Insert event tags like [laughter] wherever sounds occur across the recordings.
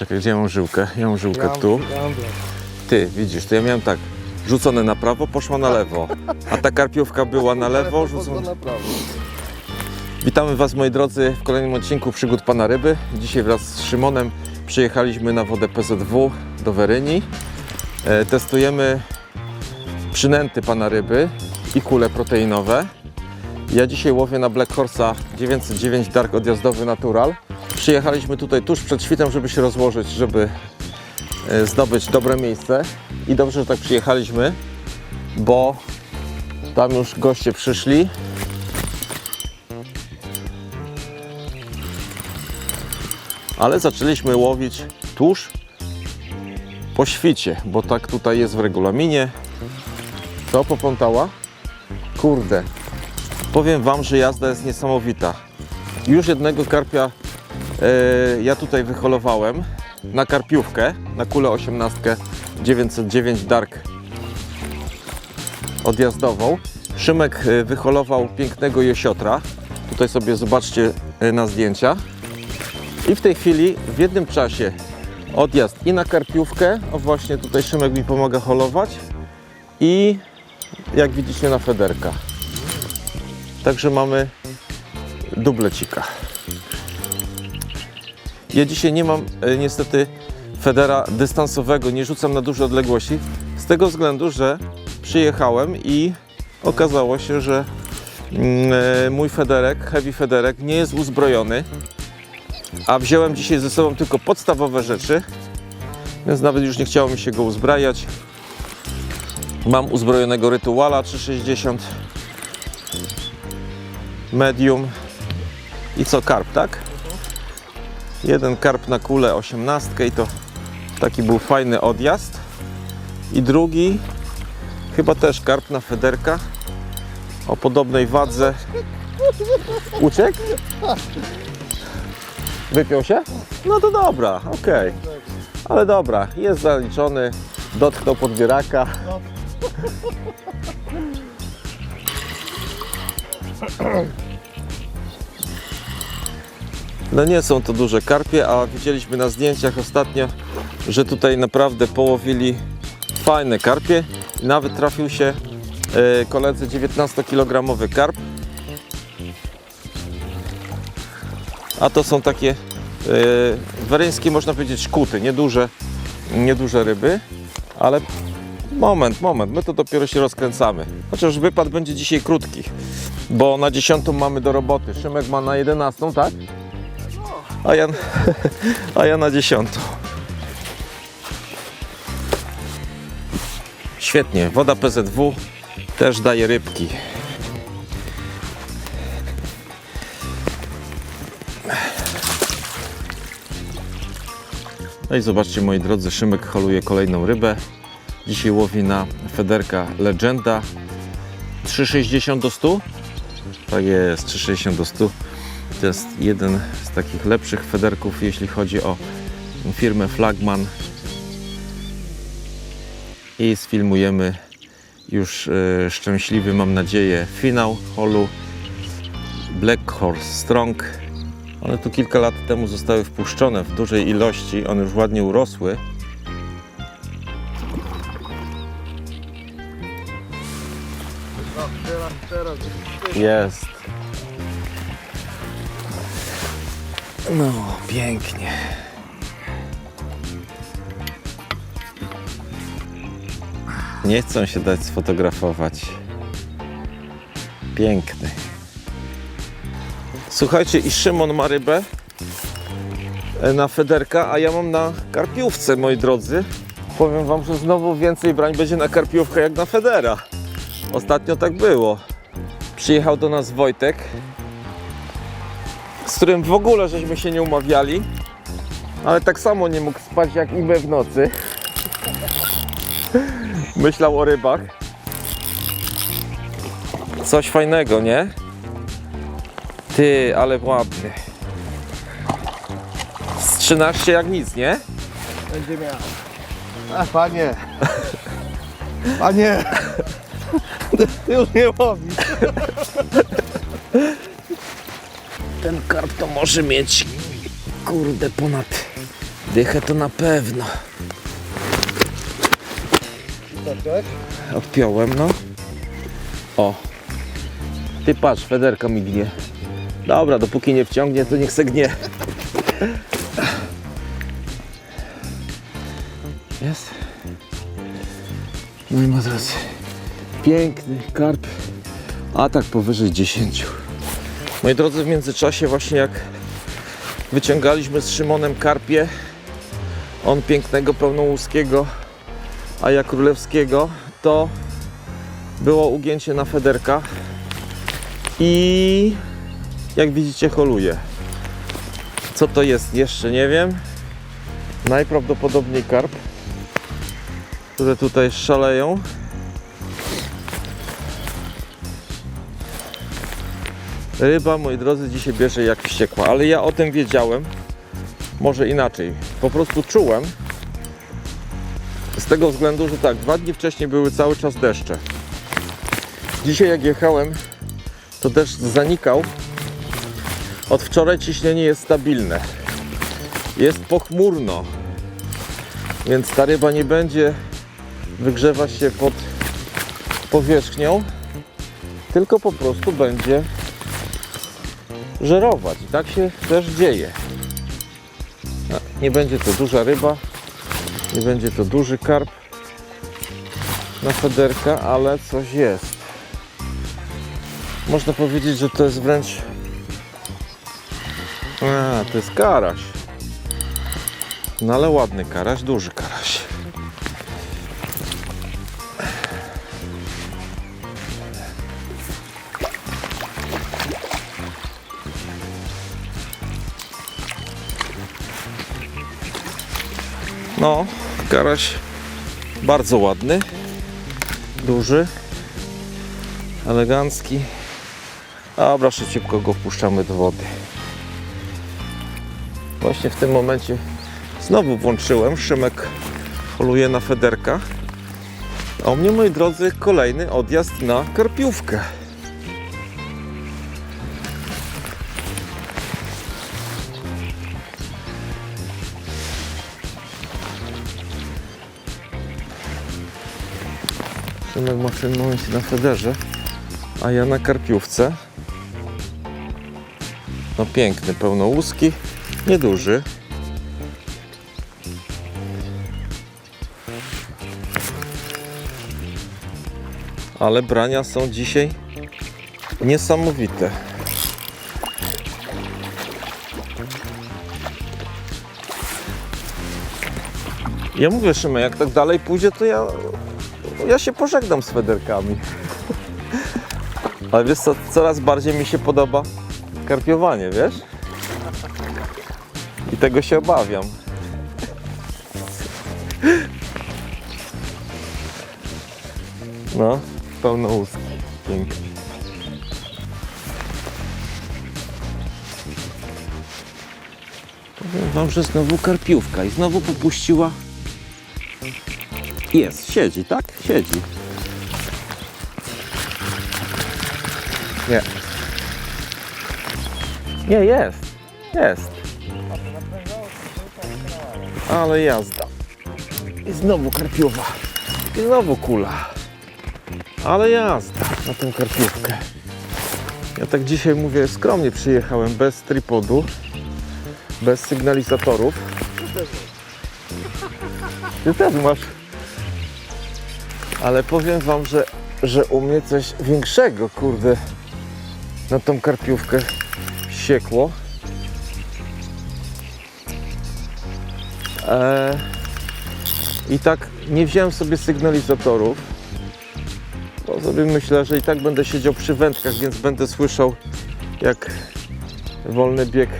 Czekaj, gdzie ja mam żyłkę? Ja mam żyłkę tu. Ty, widzisz, to ja miałem tak, rzucone na prawo, poszła na lewo. A ta karpiówka była na lewo, rzucona... na prawo. Witamy Was moi drodzy w kolejnym odcinku Przygód Pana Ryby. Dzisiaj wraz z Szymonem przyjechaliśmy na wodę PZW do Weryni. E, testujemy przynęty Pana Ryby i kule proteinowe. Ja dzisiaj łowię na Black Horse'a 909 Dark Odjazdowy Natural. Przyjechaliśmy tutaj tuż przed świtem, żeby się rozłożyć, żeby e, zdobyć dobre miejsce. I dobrze, że tak przyjechaliśmy, bo tam już goście przyszli. ale zaczęliśmy łowić tuż po świcie, bo tak tutaj jest w regulaminie. Co poplątała? Kurde. Powiem Wam, że jazda jest niesamowita. Już jednego karpia ja tutaj wyholowałem na karpiówkę, na kulę 18 909 Dark odjazdową. Szymek e, wyholował pięknego jesiotra. Tutaj sobie zobaczcie e, na zdjęcia. I w tej chwili w jednym czasie odjazd i na karpiówkę, o właśnie tutaj Szymek mi pomaga holować i jak widzicie na federka. Także mamy dublecika. Ja dzisiaj nie mam e, niestety federa dystansowego, nie rzucam na duże odległości z tego względu, że przyjechałem i okazało się, że mm, e, mój federek, heavy federek nie jest uzbrojony a wziąłem dzisiaj ze sobą tylko podstawowe rzeczy, więc nawet już nie chciało mi się go uzbrajać. Mam uzbrojonego rytuala 360 medium i co karp, tak? Jeden karp na kulę 18 i to taki był fajny odjazd. I drugi chyba też karp na federka o podobnej wadze. Uciekł? Wypiął się? No to dobra, okej. Ale dobra, jest zaliczony, dotknął podbieraka. No nie są to duże karpie, a widzieliśmy na zdjęciach ostatnio, że tutaj naprawdę połowili fajne karpie. Nawet trafił się e, koledze 19-kilogramowy karp. A to są takie yy, weryńskie, można powiedzieć, szkuty, nieduże, nieduże ryby, ale moment, moment, my to dopiero się rozkręcamy. Chociaż wypad będzie dzisiaj krótki, bo na 10 mamy do roboty. Szymek ma na 11, tak? A ja, [laughs] a ja na 10. Świetnie, woda PZW też daje rybki. No i zobaczcie moi drodzy, Szymek holuje kolejną rybę. Dzisiaj łowi na federka Legenda 3,60 do 100. Tak jest, 3,60 do 100. To jest jeden z takich lepszych federków, jeśli chodzi o firmę Flagman. I sfilmujemy już e, szczęśliwy, mam nadzieję, finał holu Black Horse Strong one tu kilka lat temu zostały wpuszczone w dużej ilości, one już ładnie urosły. Jest. No, pięknie. Nie chcą się dać sfotografować. Piękny. Słuchajcie, i Szymon ma rybę e, na federka, a ja mam na karpiówce, moi drodzy. Powiem wam, że znowu więcej brań będzie na karpiówkę jak na federa. Ostatnio tak było. Przyjechał do nas Wojtek, z którym w ogóle żeśmy się nie umawiali, ale tak samo nie mógł spać jak i my w nocy. Myślał o rybach. Coś fajnego, nie? Ty, ale ładny. Z 13 jak nic, nie? Będzie miał. A panie. Panie. Ty już nie łowisz. Ten karp to może mieć, kurde, ponad Dychę to na pewno. Odpiąłem, no. O. Ty patrz, Federka mi gnie. Dobra, dopóki nie wciągnie, to niech se gnie. Jest. No i moi drodzy, piękny karp, a tak powyżej 10. Moi drodzy, w międzyczasie właśnie jak wyciągaliśmy z Szymonem karpie, on pięknego, pełnołuskiego, a ja królewskiego, to było ugięcie na federka i jak widzicie holuje. Co to jest jeszcze nie wiem. Najprawdopodobniej karp, które tutaj szaleją. Ryba, moi drodzy, dzisiaj bierze jak wściekła, ale ja o tym wiedziałem. Może inaczej. Po prostu czułem, z tego względu, że tak, dwa dni wcześniej były cały czas deszcze. Dzisiaj jak jechałem, to deszcz zanikał. Od wczoraj ciśnienie jest stabilne. Jest pochmurno. Więc ta ryba nie będzie wygrzewać się pod powierzchnią, tylko po prostu będzie żerować. I tak się też dzieje. Nie będzie to duża ryba, nie będzie to duży karp na federka, ale coś jest. Można powiedzieć, że to jest wręcz. A, to jest karaś. No ale ładny karaś, duży karaś. No, karaś bardzo ładny, duży, elegancki. Dobra, szybciutko go wpuszczamy do wody. Właśnie w tym momencie znowu włączyłem. Szymek poluje na federka. A u mnie, moi drodzy, kolejny odjazd na karpiówkę. Szymek ma w tym momencie na federze, a ja na karpiówce. No piękny, pełnołuski, nieduży. Ale brania są dzisiaj niesamowite. Ja mówię Szymek, jak tak dalej pójdzie, to ja ja się pożegnam z federkami. Ale wiesz co, coraz bardziej mi się podoba karpiowanie, wiesz? I tego się obawiam. No, pełno ust. Pięknie. Powiem wam, że znowu karpiówka i znowu popuściła jest, siedzi, tak? Siedzi. Nie. Nie, jest. Jest. Ale jazda. I znowu karpiowa. I znowu kula. Ale jazda na tę karpiówkę. Ja tak dzisiaj mówię, skromnie przyjechałem, bez tripodu, bez sygnalizatorów. Ty też masz ale powiem wam, że, że u mnie coś większego, kurde, na tą karpiówkę siekło. Eee, I tak nie wziąłem sobie sygnalizatorów, bo sobie myślę, że i tak będę siedział przy wędkach, więc będę słyszał jak wolny bieg.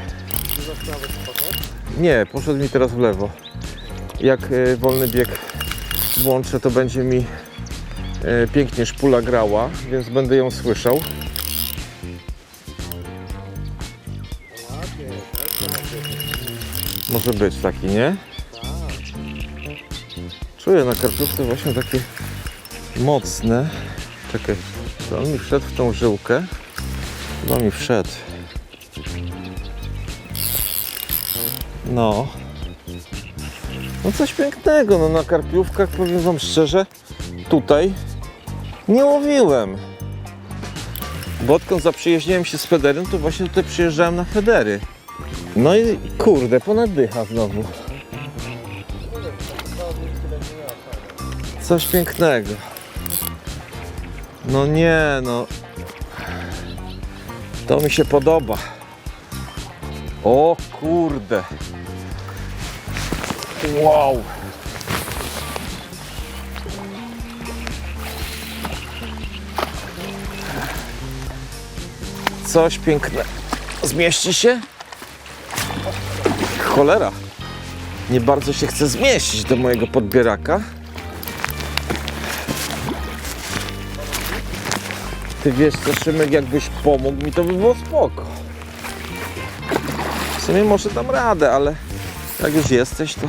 Nie, poszedł mi teraz w lewo. Jak e, wolny bieg włączę, to będzie mi pięknie szpula grała, więc będę ją słyszał. Może być taki, nie? Czuję na kartówce właśnie takie mocne. Czekaj, to on mi wszedł w tą żyłkę. Chyba mi wszedł. No. No coś pięknego, no na karpiówkach powiem wam szczerze, tutaj nie łowiłem. Bo odkąd zaprzyjaźniłem się z Federem, to właśnie tutaj przyjeżdżałem na Federy. No i kurde, ponad dycha znowu. Coś pięknego. No nie, no. To mi się podoba. O kurde. Wow. Coś pięknego. Zmieści się? Cholera. Nie bardzo się chce zmieścić do mojego podbieraka. Ty wiesz co, Szymek, jakbyś pomógł mi, to by było spoko. W sumie może dam radę, ale jak już jesteś, to...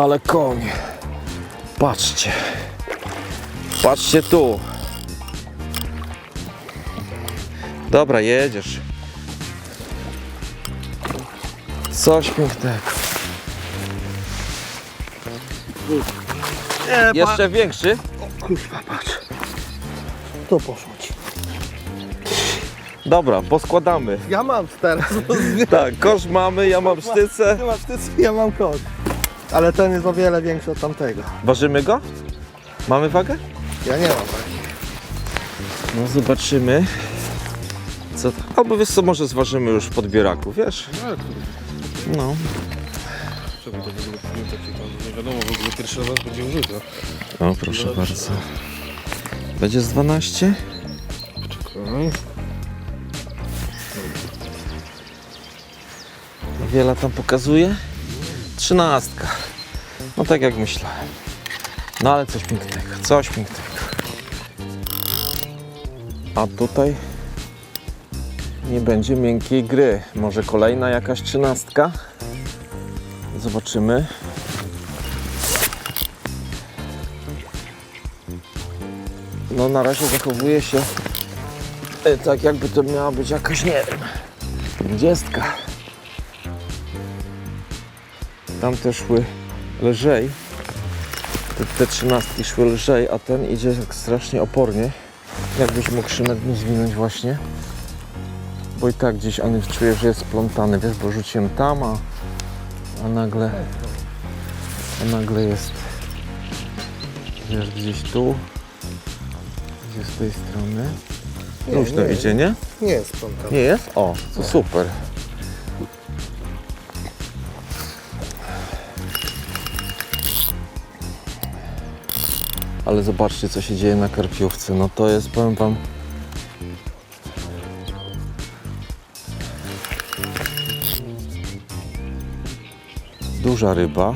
Ale konie. Patrzcie. Patrzcie tu. Dobra, jedziesz. Coś pięknego. Nie, Jeszcze większy? Pa... Kurwa, patrz. To poszło ci. Dobra, poskładamy. Ja mam teraz. [laughs] Tak, kosz mamy, ja mam sztycę. Ty masz ty, ja mam kot. Ale ten jest o wiele większy od tamtego. Ważymy go? Mamy wagę? Ja nie mam tak. No zobaczymy. Co to? Albo wiesz co, może zważymy już w podbieraku, wiesz? No. Czemu to w ogóle powinno takie tam, nie wiadomo, w ogóle pierwszy raz będzie użyte. O, proszę bardzo. Będzie z 12? Czekaj. Wiele tam pokazuje? Trzynastka. No tak jak myślałem. No ale coś pięknego, coś pięknego. A tutaj nie będzie miękkiej gry. Może kolejna jakaś trzynastka? Zobaczymy. No na razie zachowuje się e, tak jakby to miała być jakaś, nie wiem, dwudziestka. Tamte szły lżej. Te, te trzynastki szły lżej, a ten idzie tak strasznie opornie. Jakbyś mógł mu zwinąć właśnie. Bo i tak gdzieś on czuje, że jest splątany, wiesz, bo rzuciłem tam, a, a nagle a nagle jest wiesz, gdzieś tu gdzieś z tej strony. Nie, Luźno nie, idzie, nie? Nie jest spontan. Nie jest? O, to super. Ale zobaczcie, co się dzieje na karpiówce. No to jest, powiem wam... Duża ryba.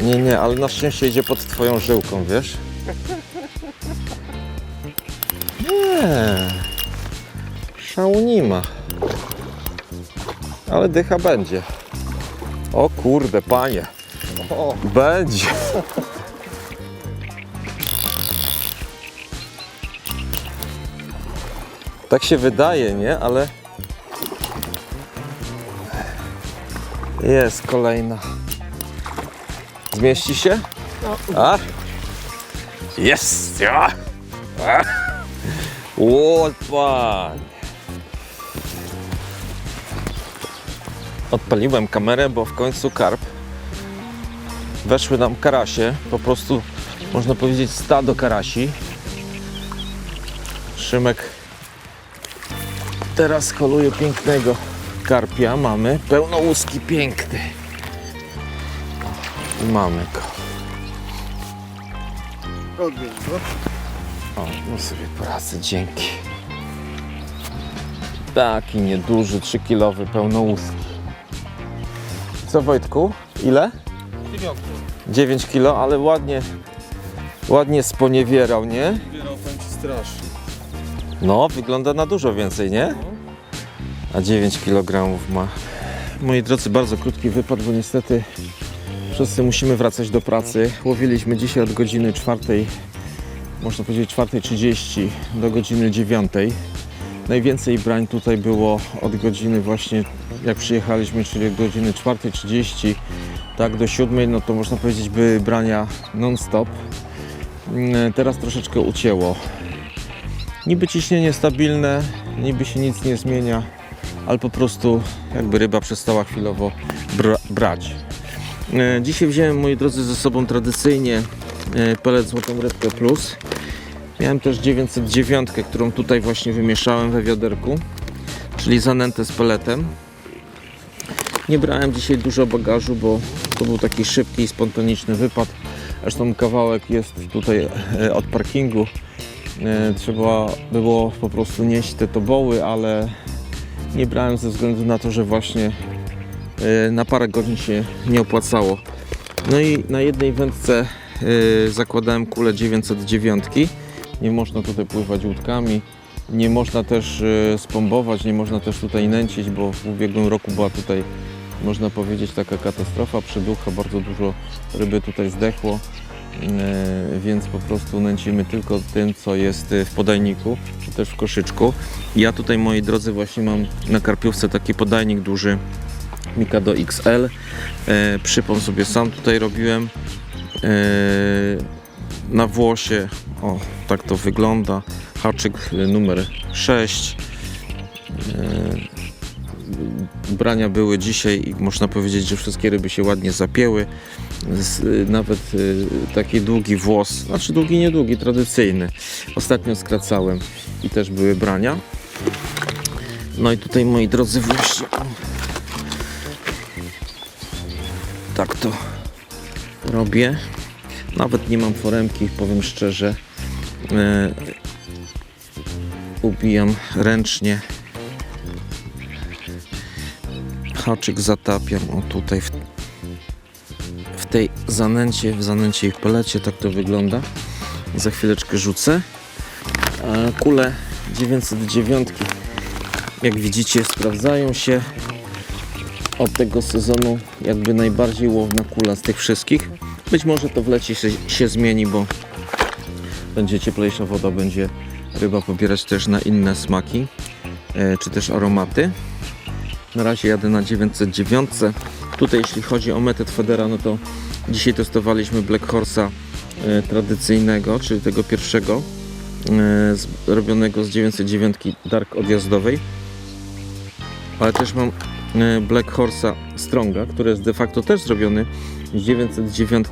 Nie, nie, ale na szczęście idzie pod twoją żyłką, wiesz? Nie. Szału nie ma. Ale dycha będzie. O kurde, panie. O, Będzie. Tak się wydaje, nie? Ale jest kolejna. Zmieści się? A? Jest! Ja! Panie. Odpaliłem kamerę, bo w końcu karp weszły nam karasie, po prostu można powiedzieć stado karasi. Szymek teraz koluje pięknego karpia, mamy pełnołuski piękny. I mamy go. go. O, no sobie poradzę, dzięki. Taki nieduży, 3-kilowy, pełnołuski. Co Wojtku? Ile? 9 kilo, ale ładnie, ładnie sponiewierał, nie? Powiem ci. No, wygląda na dużo więcej, nie? A 9 kg ma. Moi drodzy, bardzo krótki wypad, bo niestety wszyscy musimy wracać do pracy. Łowiliśmy dzisiaj od godziny 4, można powiedzieć 4.30 do godziny 9. Najwięcej brań tutaj było od godziny właśnie, jak przyjechaliśmy, czyli od godziny 4.30, tak do 7, no to można powiedzieć były brania non-stop. Mm, Teraz troszeczkę ucięło. Niby ciśnienie stabilne, niby się nic nie zmienia, ale po prostu jakby ryba przestała chwilowo bra- brać. E, Dzisiaj wziąłem, moi drodzy, ze sobą tradycyjnie e, pelet Złotą Rybkę Plus. Miałem też 909, którą tutaj właśnie wymieszałem we wiaderku, czyli zanętę z peletem. Nie brałem dzisiaj dużo bagażu, bo to był taki szybki spontaniczny wypad. Zresztą kawałek jest tutaj e, od parkingu. E, Trzeba było po prostu nieść te toboły, ale nie brałem ze względu na to, że właśnie e, na parę godzin się nie opłacało. No i na jednej wędce zakładałem kulę 909. Nie można tutaj pływać łódkami. Nie można też spombować, nie można też tutaj nęcić, bo w ubiegłym roku była tutaj, można powiedzieć, taka katastrofa, przyducha, bardzo dużo ryby tutaj zdechło, e, więc po prostu nęcimy tylko tym, co jest e, w podajniku, czy też w koszyczku. Ja tutaj, moi drodzy, właśnie mam na karpiówce taki podajnik duży, Mikado XL. E, przypon sobie sam tutaj robiłem. Na włosie, o tak to wygląda. Haczyk numer 6. Brania były dzisiaj i można powiedzieć, że wszystkie ryby się ładnie zapięły. E, nawet e, taki długi włos, znaczy długi, niedługi, tradycyjny. Ostatnio skracałem i też były brania. No i tutaj moi drodzy właśnie tak to robię. Nawet nie mam foremki, powiem szczerze. E, ubijam ręcznie. Haczyk zatapiam, o tutaj w, w tej zanęcie, w zanęcie i w pelecie, tak to wygląda. Za chwileczkę rzucę. Kule 909, jak widzicie, sprawdzają się od tego sezonu jakby najbardziej łowna kula z tych wszystkich. Być może to w lecie się, się zmieni, bo będzie cieplejsza woda, będzie ryba pobierać też na inne smaki, e, czy też aromaty. Na razie jadę na 909. Tutaj jeśli chodzi o metod Federa, no to dzisiaj testowaliśmy Black Horse'a e, tradycyjnego, czyli tego pierwszego, e, z, z 909 Dark odjazdowej. Ale też mam e, Black Horse'a Stronga, który jest de facto też zrobiony z 909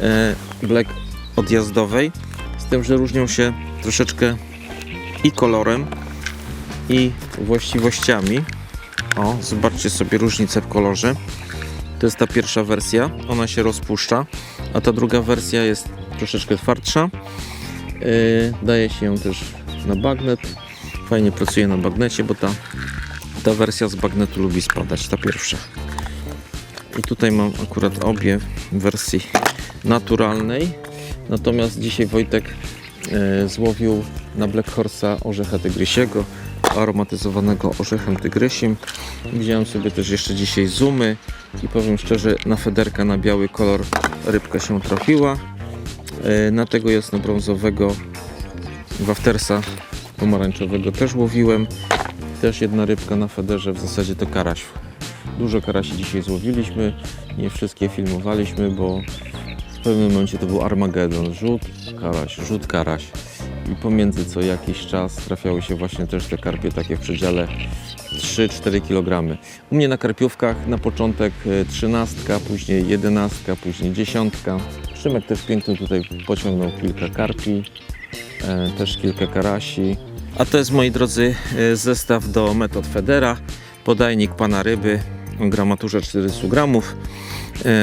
e, Black odjazdowej. Z tym, że różnią się troszeczkę i kolorem, i właściwościami. O, zobaczcie sobie różnicę w kolorze. To jest ta pierwsza wersja, ona się rozpuszcza, a ta druga wersja jest troszeczkę twardsza. Yy, daje się ją też na bagnet. Fajnie pracuje na bagnecie, bo ta, ta wersja z bagnetu lubi spadać, ta pierwsza. I tutaj mam akurat obie w wersji naturalnej. Natomiast dzisiaj Wojtek e, złowił na Black Horse'a orzecha tygrysiego, aromatyzowanego orzechem tygrysim. Widziałem sobie też jeszcze dzisiaj zoomy i powiem szczerze, na federka na biały kolor rybka się trafiła. E, na tego jasnobrązowego waftersa pomarańczowego też łowiłem. Też jedna rybka na federze, w zasadzie to karaś. Dużo karasi dzisiaj złowiliśmy, nie wszystkie filmowaliśmy, bo w pewnym momencie to był Armagedon. Rzut, karaś, rzut, karaś. I pomiędzy co jakiś czas trafiały się właśnie też te karpie takie w przedziale 3-4 kg. U mnie na karpiówkach na początek e, trzynastka, później jedenastka, później dziesiątka. Szymek też pięknie tutaj pociągnął kilka karpi, e, też kilka karasi. A to jest, moi drodzy, e, zestaw do metod Federa. Podajnik pana ryby o gramaturze 400 gramów,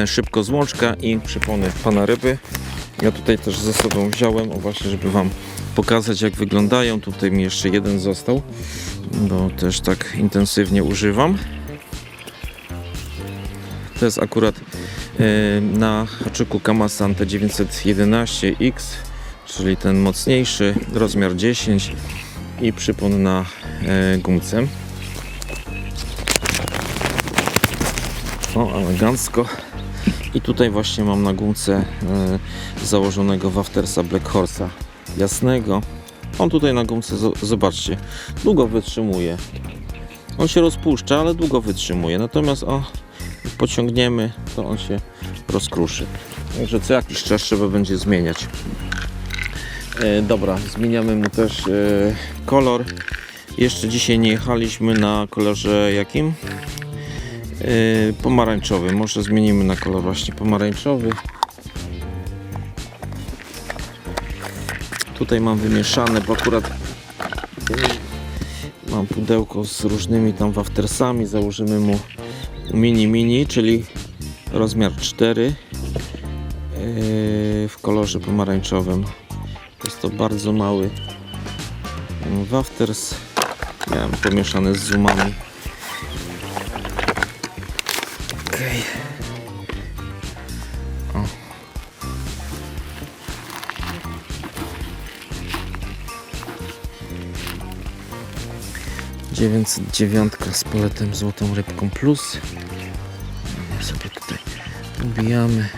szybko złączka i przypony pana ryby. Ja tutaj też ze sobą wziąłem, o właśnie, żeby wam pokazać jak wyglądają. Tutaj mi jeszcze jeden został, bo też tak intensywnie używam. To jest akurat e, na haczyku Kamasan T911X, czyli ten mocniejszy, rozmiar 10 i przypon na e, gumce. O, elegancko. I tutaj właśnie mam na gumce e, założonego Waftersa Black Horse'a jasnego. On tutaj na gumce, zo- zobaczcie, długo wytrzymuje. On się rozpuszcza, ale długo wytrzymuje. Natomiast o, pociągniemy, to on się rozkruszy. Także co jakiś czas trzeba będzie zmieniać. E, dobra, zmieniamy mu też e, kolor. Jeszcze dzisiaj nie jechaliśmy na kolorze jakim? E, pomarańczowym. Może zmienimy na kolor właśnie pomarańczowy. Tutaj mam wymieszane, bo akurat mam pudełko z różnymi tam waftersami. Założymy mu mini mini, czyli rozmiar 4 e, w kolorze pomarańczowym. Jest to bardzo mały wafters. Miałem pomieszany z zoomami. 909 z poletem Złotą Rybką Plus. Ja sobie tutaj ubijamy.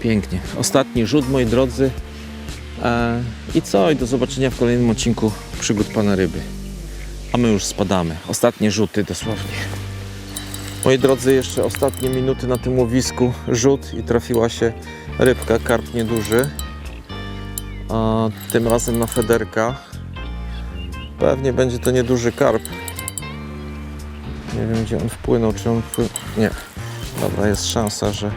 Pięknie. Ostatni rzut, moi drodzy. E, I co? I do zobaczenia w kolejnym odcinku Przygód Pana Ryby. A my już spadamy. Ostatnie rzuty dosłownie. Moi drodzy, jeszcze ostatnie minuty na tym łowisku. Rzut i trafiła się rybka, karp nieduży. Tym razem na federka. Pewnie będzie to nieduży karp. Nie wiem gdzie on wpłynął, czy on wpłynął. Nie. Dobra, jest szansa, że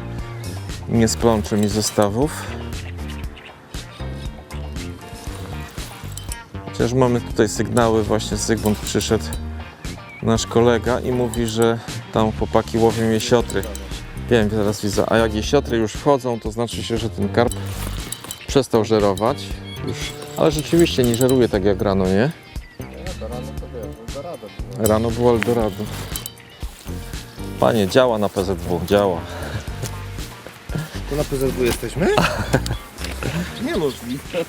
nie splącze mi zestawów. Chociaż mamy tutaj sygnały, właśnie Zygmunt przyszedł, nasz kolega i mówi, że tam chłopaki łowią jesiotry. Wiem, teraz widzę, a jak jesiotry już wchodzą, to znaczy się, że ten karp przestał żerować. Już. Ale rzeczywiście nie żeruje tak jak rano, nie? Rano było Eldorado. Panie, działa na PZW, działa. To na PZW jesteśmy? [laughs] Niemożliwe.